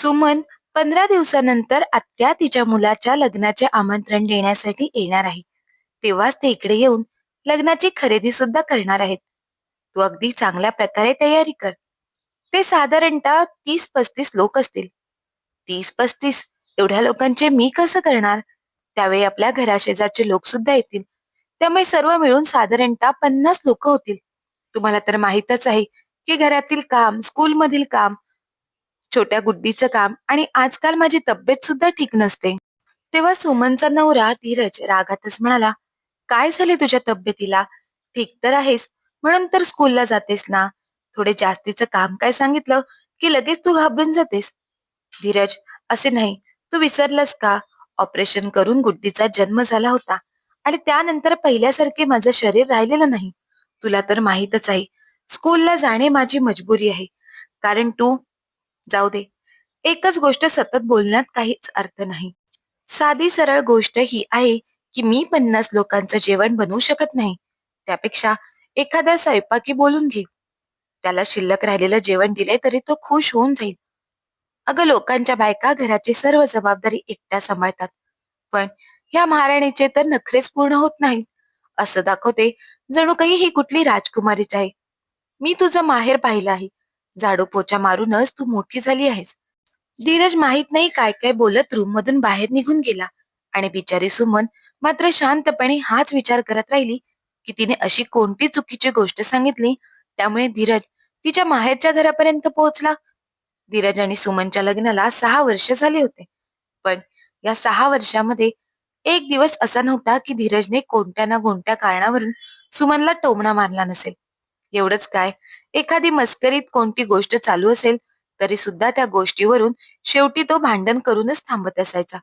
सुमन पंधरा दिवसानंतर आत्या तिच्या मुलाच्या लग्नाचे आमंत्रण देण्यासाठी येणार आहे. तेव्हाच ते इकडे येऊन लग्नाची खरेदी सुद्धा करणार आहेत. तू अगदी चांगल्या प्रकारे तयारी कर. ते साधारणतः तीस पस्तीस लोक असतील. तीस पस्तीस एवढ्या लोकांचे मी कसं करणार? त्यावेळी आपल्या घराशेजारचे लोक सुद्धा येतील. त्यामुळे सर्व मिळून साधारणतः पन्नास लोक होतील. तुम्हाला तर माहीतच आहे की घरातील काम स्कूलमधील काम छोट्या गुड्डीचं काम आणि आजकाल माझी तब्येत सुद्धा ठीक नसते. तेव्हा सुमनचा नवरा धीरज रागातच म्हणाला काय झाले तुझ्या तब्येतीला? ठीक तर आहेस म्हणून तर स्कूलला जातेस ना. थोडे जास्तीचं काम काय सांगितलं की लगेच तू घाबरून जातेस? धीरज असे नाही. तू विसरलंस का? ऑपरेशन करून गुड्डीचा जन्म झाला होता आणि त्यानंतर पहिल्यासारखे माझं शरीर राहिलेलं नाही. तुला तर माहीतच आहे. स्कूलला जाणे माझी मजबुरी आहे. कारण तू जाऊ दे. एकच गोष्ट सतत बोलण्यात काहीच अर्थ नाही. साधी सरळ गोष्ट ही आहे की मी पन्नास लोकांचं जेवण बनवू शकत नाही. त्यापेक्षा एखाद्या स्वयंपाकी बोलून घे. त्याला शिल्लक राहिलेलं जेवण दिले तरी तो खुश होऊन जाईल. अगं लोकांच्या बायका घराची सर्व जबाबदारी एकट्या सांभाळतात. पण ह्या महाराणीचे तर नखरेच पूर्ण होत नाहीत. असं दाखवते जणू काही ही कुठली राजकुमारीच आहे. मी तुझं माहेर पाहिलं आहे. झाडू पोचा मारूनच तू मोठी झाली आहेस. धीरज माहीत नाही काय काय बोलत रूम मधून बाहेर निघून गेला. आणि बिचारी सुमन मात्र शांतपणे हाच विचार करत राहिली की तिने अशी कोणती चुकीची गोष्ट सांगितली त्यामुळे धीरज तिच्या माहेरच्या घरापर्यंत पोहोचला. धीरज आणि सुमनच्या लग्नाला सहा वर्ष झाले होते. पण या सहा वर्षामध्ये एक दिवस असा नव्हता की धीरजने कोणत्या ना कोणत्या कारणावरून सुमनला टोमणा मारला नसेल. एवढंच काय? एखादी मस्करीत कोणती गोष्ट चालू असेल तरी सुद्धा त्या गोष्टीवरून शेवटी तो भांडण करूनच थांबत असायचा.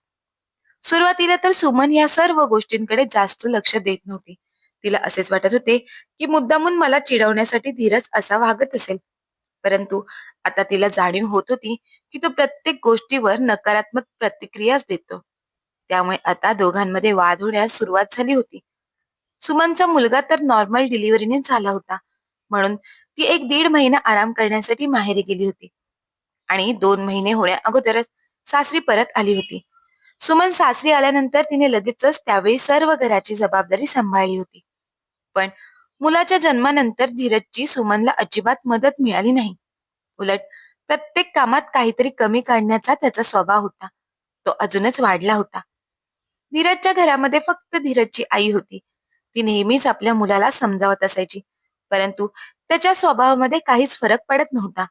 सुरुवातीला तर सुमन या सर्व गोष्टींकडे जास्त लक्ष देत नव्हती. तिला असेच वाटत होते की मुद्दामून मला चिडवण्यासाठी धीरज असा वागत असेल. परंतु आता तिला जाणीव होत होती की तो प्रत्येक गोष्टीवर नकारात्मक प्रतिक्रियाच देतो. त्यामुळे आता दोघांमध्ये वाद होण्यास सुरुवात झाली होती. सुमनचा मुलगा तर नॉर्मल डिलिव्हरीने झाला होता. म्हणून ती एक दीड महिना आराम करण्यासाठी माहेरी गेली होती. आणि दोन महिने होण्या अगोदरच सासरी परत आली होती. सुमन सासरी आल्यानंतर तिने लगेचच त्यावेळी सर्व घराची जबाबदारी सांभाळली होती. पण मुलाच्या जन्मानंतर धीरजची सुमनला अजिबात मदत मिळाली नाही. उलट प्रत्येक कामात काहीतरी कमी काढण्याचा त्याचा स्वभाव होता. तो अजूनच वाढला होता. धीरजच्या घरामध्ये फक्त धीरजची आई होती. ती नेहमीच आपल्या मुलाला समजावत असायची. परंतु त्याच्या स्वभावामध्ये काहीच फरक पडत नव्हता.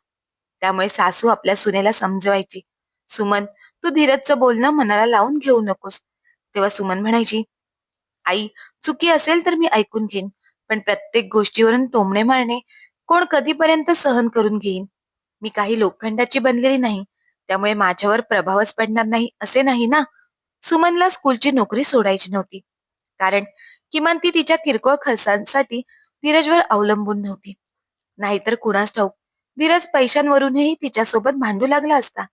त्यामुळे सासू आपल्या सुनेला समजवायची. सुमन तू धीरजचं बोलणं मनाला लावून घेऊ नकोस. तेव्हा सुमन म्हणायची आई चुकी असेल तर मी ऐकून घेईन पण प्रत्येक गोष्टीवरून टोमणे मारणे कोण कधीपर्यंत सहन करून घेईन? मी काही लोखंडाची बनलेली नाही त्यामुळे माझ्यावर प्रभावच पडणार नाही असे नाही ना? सुमनला स्कूलची नोकरी सोडायची नव्हती. कारण किमान ती तिच्या किरकोळ खर्चांसाठी धीरजवर अवलंबून नव्हती. नाहीतर कुणास ठाऊक धीरज पैशांवरूनही तिच्यासोबत भांडू लागला असता.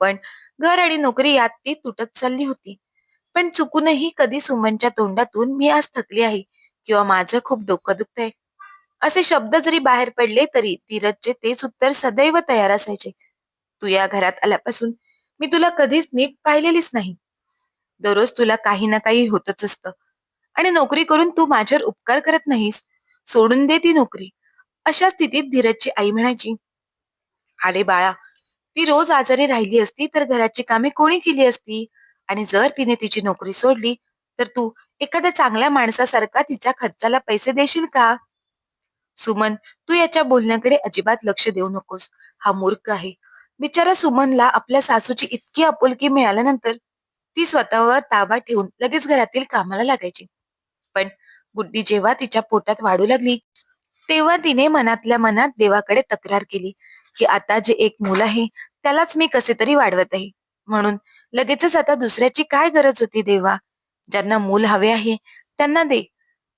पण घर आणि नोकरी यात ती तुटत चालली होती. पण चुकूनही कधी सुमनच्या तोंडातून मी आज थकली आहे किंवा माझं खूप डोकं दुखतंय. असे शब्द जरी बाहेर पडले तरी धीरजचे तेच उत्तर सदैव तयार असायचे. तू या घरात आल्यापासून मी तुला कधीच नीट पाहिलेलीच नाही. दररोज तुला काही ना काही होतच असतं. आणि नोकरी करून तू माझ्यावर उपकार करत नाहीस. सोडून दे ती नोकरी. अशा स्थितीत धीरजची आई म्हणायची अरे बाळा ती रोज आजारी राहिली असती तर घराची कामे कोणी केली असती? आणि जर तिने तिची नोकरी सोडली तर तू एखाद्या चांगल्या माणसासारखा तिच्या खर्चाला पैसे देशील का? सुमन तू याच्या बोलण्याकडे अजिबात लक्ष देऊ नकोस. हा मूर्ख आहे. बिचारा सुमनला आपल्या सासूची इतकी आपुलकी मिळाल्यानंतर ती स्वतःवर ताबा ठेवून लगेच घरातील कामाला लागायची. पण गुड्डी जेव्हा तिच्या पोटात वाढू लागली तेव्हा तिने मनातल्या मनात देवाकडे तक्रार केली की आता जे एक मूल आहे त्यालाच मी कसे तरी वाढवत आहे. म्हणून लगेचच आता दुसऱ्याची काय गरज होती देवा? ज्यांना मूल हवे आहे त्यांना दे.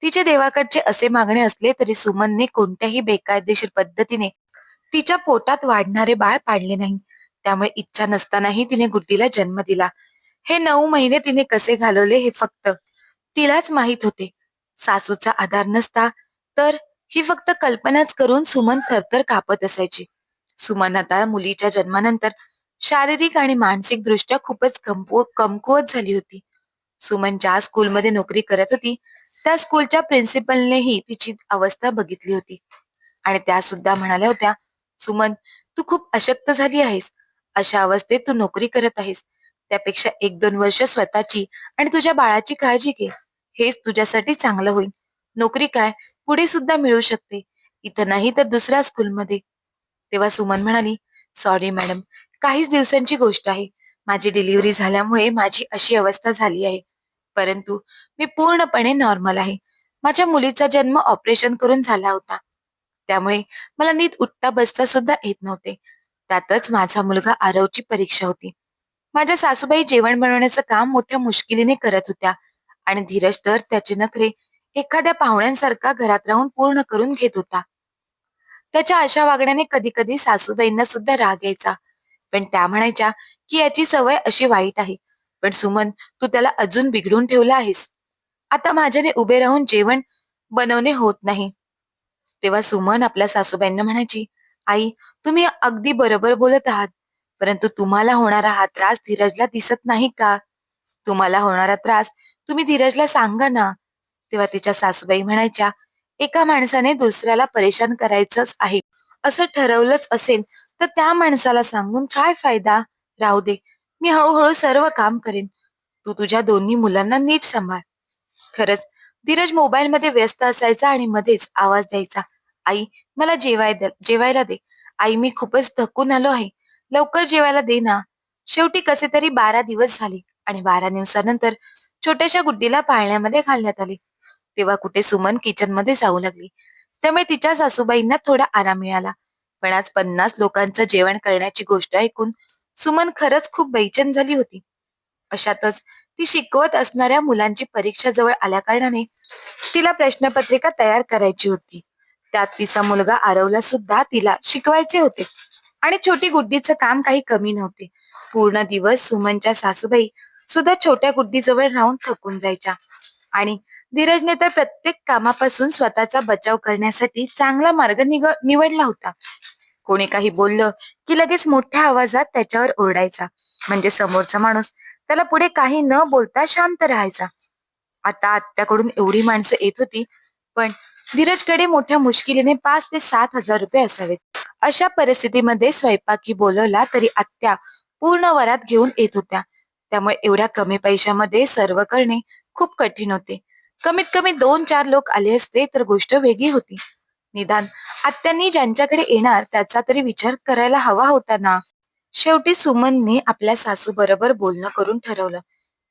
तिचे देवाकडचे असे मागणे असले तरी सुमनने कोणत्याही बेकायदेशीर पद्धतीने तिच्या पोटात वाढणारे बाळ पाडले नाही. त्यामुळे इच्छा नसतानाही तिने गुड्डीला जन्म दिला. हे नऊ महिने तिने कसे घालवले हे फक्त तिलाच माहीत होते. सासूचा आधार नसता तर ही फक्त कल्पनाच करून सुमन थरथर कापत असायची. सुमन आता मुलीच्या जन्मानंतर शारीरिक आणि मानसिक दृष्ट्या खूपच कमकुवत झाली होती. सुमन ज्या स्कूलमध्ये नोकरी करत होती त्या स्कूलच्या प्रिन्सिपलनेही तिची अवस्था बघितली होती. आणि त्या सुद्धा म्हणाल्या होत्या सुमन तू खूप अशक्त झाली आहेस. अशा अवस्थेत तू नोकरी करत आहेस. त्यापेक्षा एक दोन वर्ष स्वतःची आणि तुझ्या बाळाची काळजी घे. हेच तुझ्यासाठी चांगलं होईल. नोकरी काय? पुढे सुद्धा मिळू शकते. इथं नाही तर दुसऱ्या स्कूलमध्ये तेव्हा सुमन म्हणाली सॉरी मॅडम काहीच दिवसांची गोष्ट आहे. माझी डिलिव्हरी झाल्यामुळे माझी अशी अवस्था झाली आहे. परंतु मी पूर्णपणे नॉर्मल आहे. माझ्या मुलीचा जन्म ऑपरेशन करून झाला होता. त्यामुळे मला नीट उठता बसता सुद्धा येत नव्हते. त्यातच माझा मुलगा आरवची परीक्षा होती. माझ्या सासूबाई जेवण बनवण्याचं काम मोठ्या मुश्किलीने करत होत्या. आणि धीरज तर त्याचे नखरे एखाद्या पाहुण्यांसारखा घरात राहून पूर्ण करून घेत होता. त्याच्या अशा वागण्याने कधी कधी सासूबाईंना सुद्धा राग यायचा. पण त्या म्हणायच्या की याची सवय अशी वाईट आहे. पण सुमन तू त्याला अजून बिघडून ठेवला आहेस. आता माझ्याने उभे राहून जेवण बनवणे होत नाही. तेव्हा सुमन आपल्या सासूबाईंना म्हणायची आई तुम्ही अगदी बरोबर बोलत आहात. परंतु तुम्हाला होणारा हा त्रास धीरजला दिसत नाही का? तुम्हाला होणारा त्रास तुम्ही धीरजला सांगा ना. तेव्हा तिच्या सासूबाई म्हणायच्या एका माणसाने दुसऱ्याला परेशान करायचंच आहे. असं ठरवलंच असेल तर त्या माणसाला सांगून काय फायदा? राहू दे मी हळूहळू सर्व काम करेन. तू तुझ्या दोन्ही मुलांना नीट सांभाळ. खरंच धीरज मोबाईल मध्ये व्यस्त असायचा आणि मध्येच आवाज द्यायचा आई मला जेवाय जेवायला दे. आई मी खूपच थकून आलो आहे. लवकर जेवायला दे ना. शेवटी कसे तरी बारा दिवस झाले आणि बारा दिवसानंतर छोट्याशा गुड्डीला पाळण्यामध्ये घालण्यात आले. तेव्हा कुठे सुमन किचनमध्ये जाऊ लागली. त्यामुळे तिच्या सासूबाईंना थोडा आराम मिळाला. पण आज पन्नास लोकांचं जेवण करण्याची गोष्ट ऐकून सुमन खरंच खूप बेचैन झाली होती. अशातच ती शिकवत असणाऱ्या मुलांची परीक्षा जवळ आल्या कारणाने तिला प्रश्नपत्रिका तयार करायची होती. त्यात तिचा मुलगा आरवला सुद्धा तिला शिकवायचे होते. आणि छोटी गुड्डीचं काम काही कमी नव्हते. पूर्ण दिवस सुमनच्या सासूबाई सुद्धा छोट्या गुड्डीजवळ राहून थकून जायच्या. आणि धीरजने तर प्रत्येक कामापासून स्वतःचा बचाव करण्यासाठी चांगला मार्ग निग निवडला होता. कोणी काही बोललं की लगेच मोठ्या आवाजात त्याच्यावर ओरडायचा. म्हणजे समोरचा माणूस त्याला पुढे काही न बोलता शांत राहायचा. आता आत्याकडून एवढी माणसं येत होती पण धीरजकडे मोठ्या मुश्किलीने पाच ते सात हजार रुपये असावेत. अशा परिस्थितीमध्ये स्वयंपाकी बोलवला तरी आत्या पूर्ण वरात घेऊन येत होत्या. त्यामुळे एवढ्या कमी पैशामध्ये सर्व करणे खूप कठीण होते. कमीत कमी दोन चार लोक आले असते तर गोष्ट वेगळी होती. निदान आत्यांनी ज्यांच्याकडे येणार त्याचा तरी विचार करायला हवा होता ना? शेवटी सुमनने आपल्या सासू बरोबर बोलणं करून ठरवलं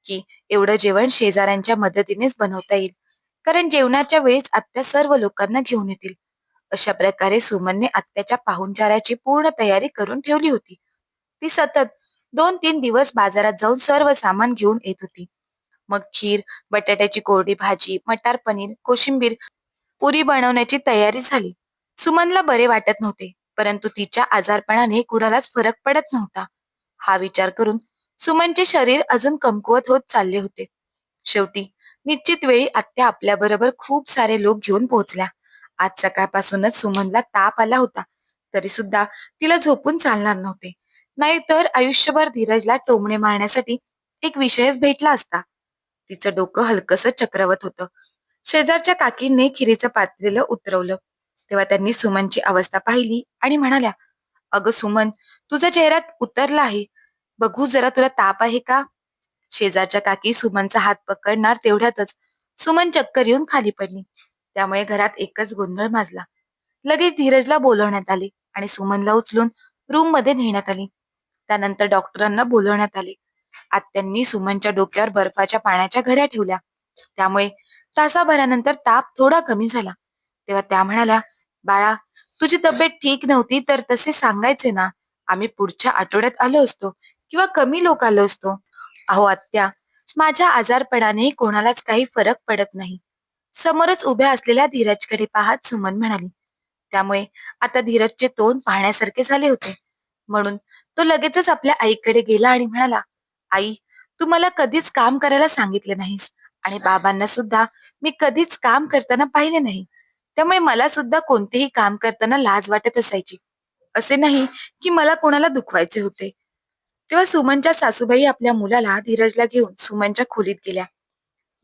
की एवढं जेवण शेजाऱ्यांच्या मदतीनेच बनवता येईल. कारण जेवणाच्या वेळीच आत्या सर्व लोकांना घेऊन येतील. अशा प्रकारे सुमनने आत्याच्या पाहुणचाराची पूर्ण तयारी करून ठेवली होती. ती सतत दोन तीन दिवस बाजारात जाऊन सर्व सामान घेऊन येत होती. मग खीर बटाट्याची कोरडी भाजी मटार पनीर कोशिंबीर पुरी बनवण्याची तयारी झाली. सुमनला बरे वाटत नव्हते परंतु तिच्या आजारपणाने कुणालाच फरक पडत नव्हता. हा विचार करून सुमनचे शरीर अजून कमकुवत होत चालले होते. शेवटी निश्चित वेळी आत्या आपल्या बरोबर खूप सारे लोक घेऊन पोहोचल्या. आज सकाळपासूनच सुमनला ताप आला होता तरी सुद्धा तिला झोपून चालणार नव्हते. नाहीतर आयुष्यभर धीरजला टोमणे मारण्यासाठी एक विषयच भेटला असता. तिचं डोकं हलकस चक्रवत होतं. शेजारच्या काकींनी खिरीचं पात्रेलं उतरवलं. तेव्हा त्यांनी सुमनची अवस्था पाहिली आणि म्हणाल्या अगं सुमन तुझा चेहरा उतरला आहे. बघू जरा तुला ताप आहे का? शेजारच्या काकी सुमनचा हात पकडणार तेवढ्यातच सुमन चक्कर येऊन खाली पडली. त्यामुळे घरात एकच गोंधळ माजला. लगेच धीरजला बोलवण्यात आले आणि सुमनला उचलून रूममध्ये नेण्यात आली. त्यानंतर डॉक्टरांना बोलवण्यात आले. आत्यांनी सुमनच्या डोक्यावर बर्फाच्या पाण्याच्या घड्या ठेवल्या. त्यामुळे तासाभरानंतर ताप थोडा कमी झाला. तेव्हा त्या म्हणाल्या बाळा तुझी तब्येत ठीक नव्हती तर तसे सांगायचे ना. आम्ही पुढच्या आठवड्यात आलो असतो किंवा कमी लोक आलो असतो. अहो आत्या माझ्या आजारपणाने कोणालाच काही फरक पडत नाही. समोरच उभ्या असलेल्या धीरजकडे पाहत सुमन म्हणाली त्यामुळे आता धीरजचे तोंड पाहण्यासारखे झाले होते. म्हणून तो लगेचच आपल्या आईकडे गेला आणि म्हणाला आई तू मला कधीच काम करायला सांगितले नाहीस आणि बाबांना सुद्धा मी कधीच काम करताना पाहिले नाही. त्यामुळे मला सुद्धा कोणतेही काम करताना लाज वाटत असायची. असे नाही की मला कोणाला दुखवायचे होते. तेव्हा सुमनच्या सासूबाई आपल्या मुलाला धीरजला घेऊन सुमनच्या खोलीत गेल्या.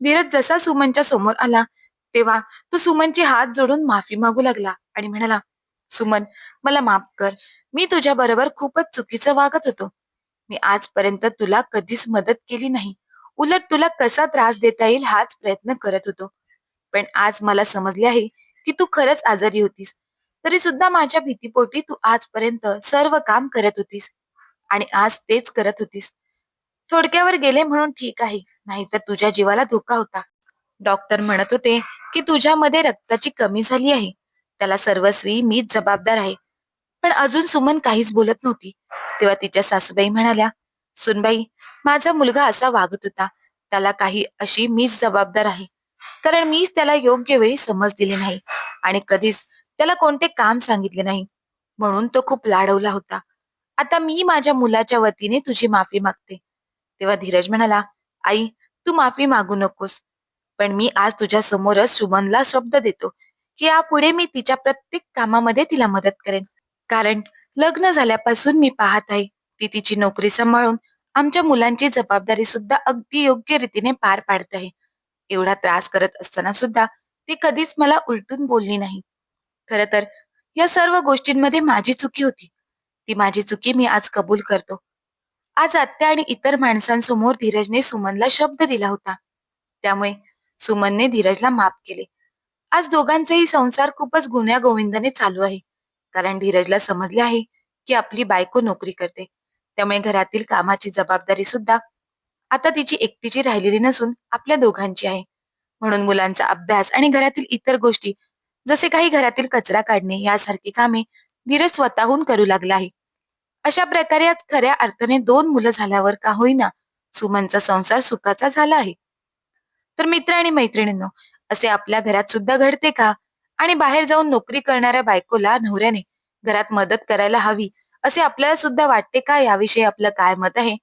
धीरज जसा सुमनच्या समोर आला तेव्हा तो सुमनचे हात जोडून माफी मागू लागला आणि म्हणाला सुमन मला माफ कर. मी तुझ्या बरोबर खूपच चुकीचं वागत होतो. मी आजपर्यंत तुला कधीच मदत केली नाही. उलट तुला कसा त्रास देता येईल हाच प्रयत्न करत होतो. पण आज मला समजले आहे की तू खरंच आजारी होतीस. तरी सुद्धा माझ्या भीतीपोटी तू आजपर्यंत सर्व काम करत होतीस. आणि आज तेच करत होतीस. थोडक्यावर गेले म्हणून ठीक आहे नाहीतर तुझ्या जीवाला धोका होता. डॉक्टर म्हणत होते की तुझ्यामध्ये रक्ताची कमी झाली आहे. त्याला सर्वस्वी मीच जबाबदार आहे. पण अजून सुमन काहीच बोलत नव्हती. तेव्हा तिच्या सासूबाई म्हणाल्या सुनबाई माझा मुलगा असा वागत होता. त्याला काही अशी मीच जबाबदार आहे. कारण मीच त्याला योग्य वेळी समज दिली नाही. आणि कधीच त्याला कोणते काम सांगितले नाही. म्हणून तो खूप लाडवला होता. आता मी माझ्या मुलाच्या वतीने तुझी माफी मागते. तेव्हा धीरज म्हणाला आई तू माफी मागू नकोस. पण मी आज तुझ्या समोरच सुमनला शब्द देतो. की यापुढे मी तिच्या प्रत्येक कामामध्ये तिला मदत करेन. कारण लग्न झाल्यापासून मी पाहत आहे ती तिची नोकरी सांभाळून आमच्या मुलांची जबाबदारी सुद्धा अगदी योग्य रीतीने पार पाडत आहे. एवढा त्रास करत असताना सुद्धा ती कधीच मला उलटून बोलली नाही. खर तर या सर्व गोष्टींमध्ये माझी चुकी होती. ती माझी चुकी मी आज कबूल करतो. आज आत्या आणि इतर माणसांसमोर धीरजने सुमनला शब्द दिला होता. त्यामुळे सुमनने धीरजला माफ केले. आज दोघांचाही संसार खूपच गुन्ह्या गोविंदाने चालू आहे. कारण धीरजला समजले आहे की आपली बायको नोकरी करते. त्यामुळे घरातील कामाची जबाबदारी सुद्धा आता तिची एकटीची राहिलेली नसून आपल्या दोघांची आहे. म्हणून मुलांचा अभ्यास आणि घरातील इतर गोष्टी जसे काही घरातील कचरा काढणे यासारखी कामे धीरज स्वतःहून करू लागला आहे. अशा प्रकारे आज खऱ्या अर्थाने दोन मुलं झाल्यावर का होईना सुमनचा संसार सुखाचा झाला आहे. तर मित्र आणि मैत्रिणींनो असे आपल्या घरात सुद्धा घडते का? आणि बाहेर जाऊन नोकरी करणाऱ्या बायकोला नवऱ्याने घरात मदत करायला हवी असे आपल्याला सुद्धा वाटते का? याविषयी आपलं काय मत आहे?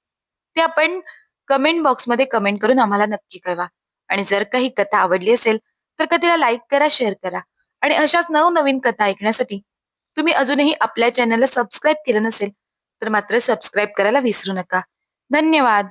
ते आपण कमेंट बॉक्समध्ये कमेंट करून आम्हाला नक्की कळवा. आणि जर काही कथा आवडली असेल तर कथेला लाईक करा शेअर करा. आणि अशाच नवनवीन कथा ऐकण्यासाठी तुम्ही अजूनही आपल्या चॅनलला सबस्क्राईब केलं नसेल तर मात्र सबस्क्राईब करायला विसरू नका. धन्यवाद!